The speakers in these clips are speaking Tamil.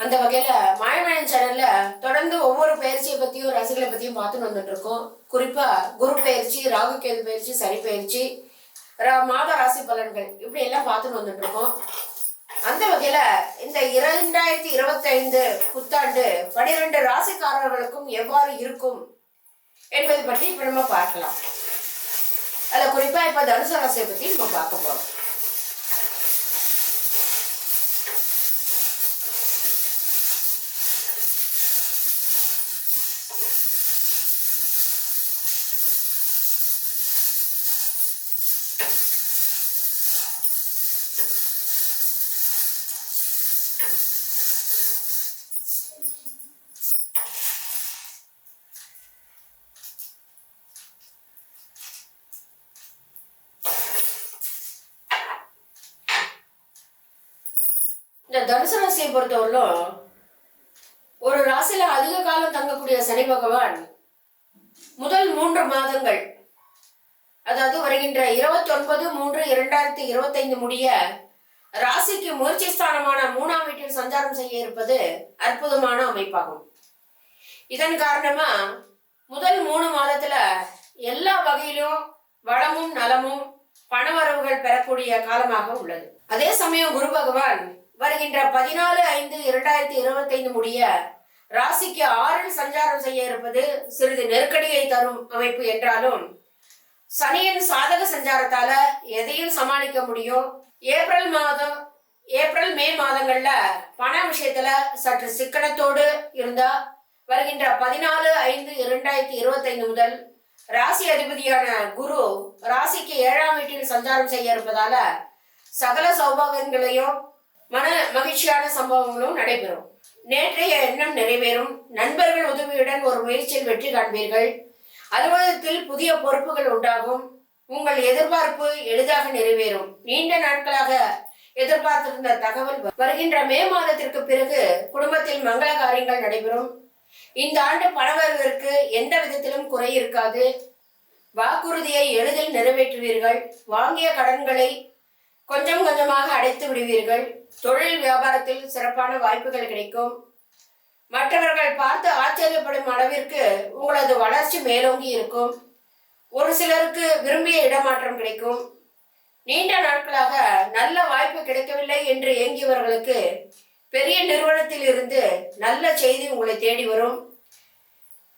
அந்த வகையில மாயமழன் சேனல்ல தொடர்ந்து ஒவ்வொரு பயிற்சியை பத்தியும் ரசிகளை பத்தியும் பார்த்துட்டு வந்துட்டு இருக்கோம். குறிப்பா குரு பயிற்சி ராகு கேது பயிற்சி சனி பயிற்சி ரா- மாத ராசி பலன்கள் இப்படி எல்லாம் பார்த்துட்டு வந்துட்டு இருக்கோம். அந்த வகையில இந்த இரண்டாயிரத்தி இருபத்தி ஐந்து புத்தாண்டு பனிரெண்டு ராசிக்காரர்களுக்கும் எவ்வாறு இருக்கும் என்பதை பற்றி இப்ப நம்ம பார்க்கலாம். அதுல குறிப்பா இப்ப தனுசு ராசியை பத்தி நம்ம பார்க்க போறோம். இந்த தனுசு ராசியை பொறுத்தவரையிலும் ஒரு ராசியில அதிக காலம் தங்கக்கூடிய சனி பகவான் முதல் மூன்று மாதங்கள் அதாவது வருகின்ற இருபத்தி ஒன்பது மூன்று இரண்டாயிரத்தி இருபத்தைந்து முடிய ராசிக்கு முயற்சி ஸ்தானமான மூணாம் வீட்டில் சஞ்சாரம் செய்ய இருப்பது அற்புதமான அமைப்பாகும். இதன் காரணமா முதல் மூணு மாதத்துல எல்லா வகையிலும் வளமும் நலமும் பணவரவுகள் பெறக்கூடிய காலமாக உள்ளது. அதே சமயம் குரு பகவான் வருகின்ற பதினாலு ஐந்து இரண்டாயிரத்தி இருபத்தைந்து முடிய ராசிக்கு ஆறில் சஞ்சாரம் செய்ய இருப்பது சிறிது நெருக்கடியை தரும் அமைப்பு என்றாலும் சனியின் சாதக சஞ்சாரத்தால எதையும் சமாளிக்க முடியும். ஏப்ரல் மாதம் ஏப்ரல் மே மாதங்கள்ல பண விஷயத்துல சற்று சிக்கனத்தோடு இருந்தா வருகின்ற பதினாலு ஐந்து இரண்டாயிரத்தி இருபத்தைந்து முதல் ராசி அதிபதியான குரு ராசிக்கு ஏழாம் வீட்டில் சஞ்சாரம் செய்ய இருப்பதால சகல சௌபாகியங்களையும் மன மகிழ்ச்சியான சம்பவங்களும் நடைபெறும். நேற்றைய எண்ணம் நிறைவேறும். நண்பர்கள் உதவியுடன் ஒரு முயற்சியில் வெற்றி காண்பீர்கள். அலுவலகத்தில் புதிய பொறுப்புகள் உண்டாகும். உங்கள் எதிர்பார்ப்பு எளிதாக நிறைவேறும். நீண்ட நாட்களாக எதிர்பார்த்திருந்த தகவல் வருகின்ற மே மாதத்திற்கு பிறகு குடும்பத்தில் மங்கள காரியங்கள் நடைபெறும். இந்த ஆண்டு பணவரவிற்கு எந்த விதத்திலும் குறை இருக்காது. வாக்குறுதியை எளிதில் நிறைவேற்றுவீர்கள். வாங்கிய கடன்களை கொஞ்சம் கொஞ்சமாக அடைத்து விடுவீர்கள். தொழில் வியாபாரத்தில் சிறப்பான வாய்ப்புகள் கிடைக்கும். மற்றவர்கள் பார்த்து ஆச்சரியப்படும் அளவிற்கு உங்களது வளர்ச்சி மேலோங்கி இருக்கும். ஒரு சிலருக்கு விரும்பிய இடமாற்றம் கிடைக்கும். நீண்ட நாட்களாக நல்ல வாய்ப்பு கிடைக்கவில்லை என்று ஏங்கியவர்களுக்கு பெரிய நிறுவனத்தில் இருந்து நல்ல செய்தி உங்களை தேடி வரும்.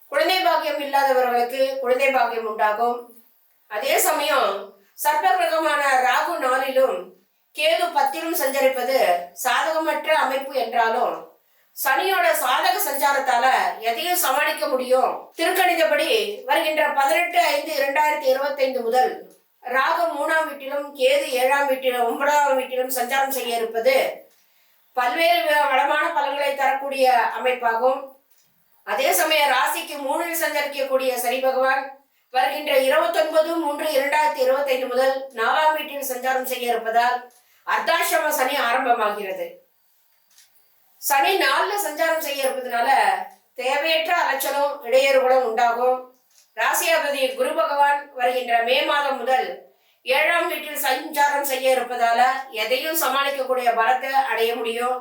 குழந்தை பாக்கியம் இல்லாதவர்களுக்கு குழந்தை பாக்கியம் உண்டாகும். அதே சமயம் சர்ப்பகிரகமான ராகு நாளிலும் கேது பத்திலும் சஞ்சரிப்பது சாதகமற்ற அமைப்பு என்றாலும் சனியோட சாதக சஞ்சாரத்தால எதையும் சமாளிக்க முடியும். திருக்கணிதப்படி வருகின்ற பதினெட்டு ஐந்து இரண்டாயிரத்தி இருபத்தைந்து முதல் ராகம் மூணாம் வீட்டிலும் கேது ஏழாம் வீட்டிலும் ஒன்பதாம் வீட்டிலும் சஞ்சாரம் செய்ய இருப்பது பல்வேறு வளமான பலன்களை தரக்கூடிய அமைப்பாகும். அதே சமயம் ராசிக்கு மூணில் சஞ்சரிக்கக்கூடிய சனி பகவான் வருகின்ற இருபத்தொன்பது மூன்று இரண்டாயிரத்தி இருபத்தைந்து முதல் நாலாம் வீட்டில் சஞ்சாரம் செய்ய இருப்பதால் அர்த்தாசிரம சனி ஆரம்பமாகிறது. சனி நாலுல சஞ்சாரம் செய்ய இருப்பதனால தேவையற்ற அலைச்சலும் இடையூறுகளும் உண்டாகும். ராசியாபதி குரு பகவான் வருகின்ற மே மாதம் முதல் ஏழாம் வீட்டில் சஞ்சாரம் செய்ய இருப்பதால எதையும் சமாளிக்கக்கூடிய பலத்தை அடைய முடியும்.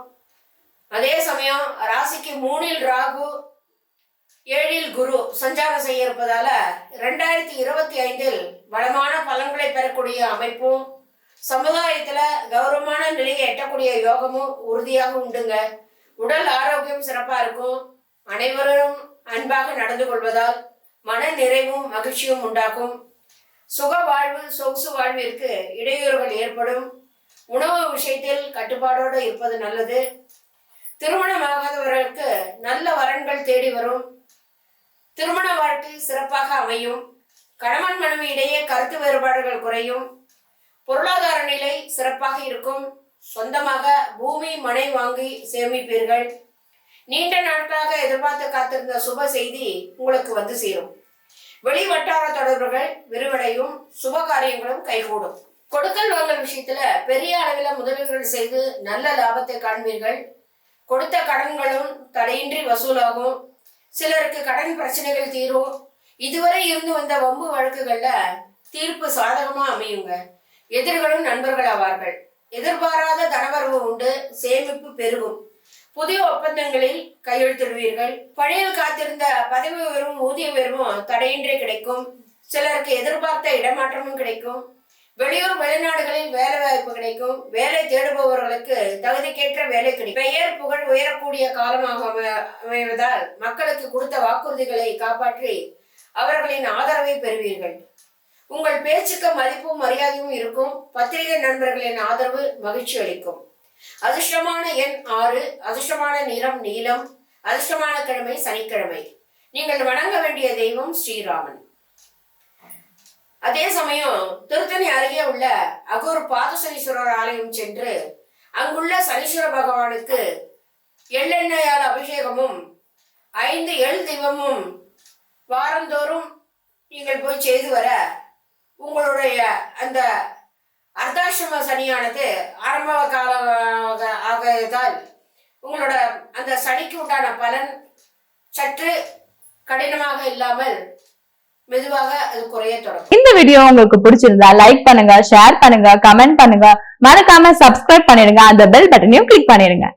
அதே சமயம் ராசிக்கு மூணில் ராகு ஏழில் குரு சஞ்சாரம் செய்ய இருப்பதால ரெண்டாயிரத்தி இருபத்தி ஐந்தில் வளமான பலன்களை பெறக்கூடிய அமைப்பும் சமுதாயத்துல கௌரவமான நிலையை எட்டக்கூடிய யோகமும் உறுதியாக உண்டுங்க. உடல் ஆரோக்கியம் சிறப்பா இருக்கும். அனைவரும் அன்பாக நடந்து கொள்வதால் மன நிறைவும் மகிழ்ச்சியும் உண்டாகும். சுக வாழ்வு சொகுசு வாழ்விற்கு இடையூறுகள் ஏற்படும். உணவு விஷயத்தில் கட்டுப்பாடோடு இருப்பது நல்லது. திருமணமாகாதவர்களுக்கு நல்ல வரன்கள் தேடி வரும். திருமண வாழ்க்கை சிறப்பாக அமையும். கணவன் மனைவி இடையே கருத்து வேறுபாடுகள் குறையும். பொருளாதார நிலை சிறப்பாக இருக்கும். சொந்தமாக பூமி மனை வாங்கி சேமிப்பீர்கள். நீண்ட நாட்களாக எதிர்பார்த்து காத்திருந்த சுப செய்தி உங்களுக்கு வந்து சேரும். வெளி வட்டார தொடர்புகள் விரிவடையும் சுப காரியங்களும் கைகூடும். கொடுக்கல் வாங்கல் விஷயத்துல பெரிய அளவில் முதலீடுகள் செய்து நல்ல லாபத்தை காண்பீர்கள். கொடுத்த கடன்களும் தடையின்றி வசூலாகும். சிலருக்கு கடன் பிரச்சனைகள் தீரும். இதுவரை இருந்து வந்த வம்பு வழக்குகள்ல தீர்ப்பு சாதகமா அமையுங்க. எதிர்களும் நண்பர்கள் ஆவார்கள். எதிர்பாராத தனவரவு உண்டு சேமிப்பு பெருகும். புதிய ஒப்பந்தங்களில் கையெழுத்திடுவீர்கள். பணியில் காத்திருந்த பதவி உயர்வும் ஊதிய உயர்வும் தடையின்றி கிடைக்கும். சிலருக்கு எதிர்பார்த்த இடமாற்றமும் கிடைக்கும். வெளியூர் வெளிநாடுகளில் வேலை வாய்ப்பு கிடைக்கும். வேலை தேடுபவர்களுக்கு தகுதிக்கேற்ற வேலை கிடைக்கும். பெயர் புகழ் உயரக்கூடிய காலமாக அமை- அமைவதால் மக்களுக்கு கொடுத்த வாக்குறுதிகளை காப்பாற்றி அவர்களின் ஆதரவை பெறுவீர்கள். உங்கள் பேச்சுக்கு மதிப்பும் மரியாதையும் இருக்கும். பத்திரிகை நண்பர்களின் ஆதரவு மகிழ்ச்சி அளிக்கும். அதிர்ஷ்டமான எண் ஆறு. அதிர்ஷ்டமான நிறம் நீலம். அதிர்ஷ்டமான கிழமை சனிக்கிழமை. நீங்கள் வணங்க வேண்டிய தெய்வம் ஸ்ரீராமன். அதே சமயம் திருத்தணி அருகே உள்ள அகூர் பாதசனீஸ்வரர் ஆலயம் சென்று அங்குள்ள சனீஸ்வர பகவானுக்கு எள்ளெண்ணெயால் அபிஷேகமும் ஐந்து எள் தெய்வமும் வாரந்தோறும் நீங்கள் போய் செய்து வர உங்களுடைய அந்த அர்த்தாசிரம சனியானது ஆரம்ப கால ஆகதால் உங்களோட அந்த சனிக்கு உண்டான பலன் சற்று கடினமாக இல்லாமல் மெதுவாக அது குறைய தொடங்கும். இந்த வீடியோ உங்களுக்கு பிடிச்சிருந்தா லைக் பண்ணுங்க ஷேர் பண்ணுங்க கமெண்ட் பண்ணுங்க. மறக்காம சப்ஸ்கிரைப் பண்ணிடுங்க அந்த பெல் பட்டனையும் கிளிக் பண்ணிடுங்க.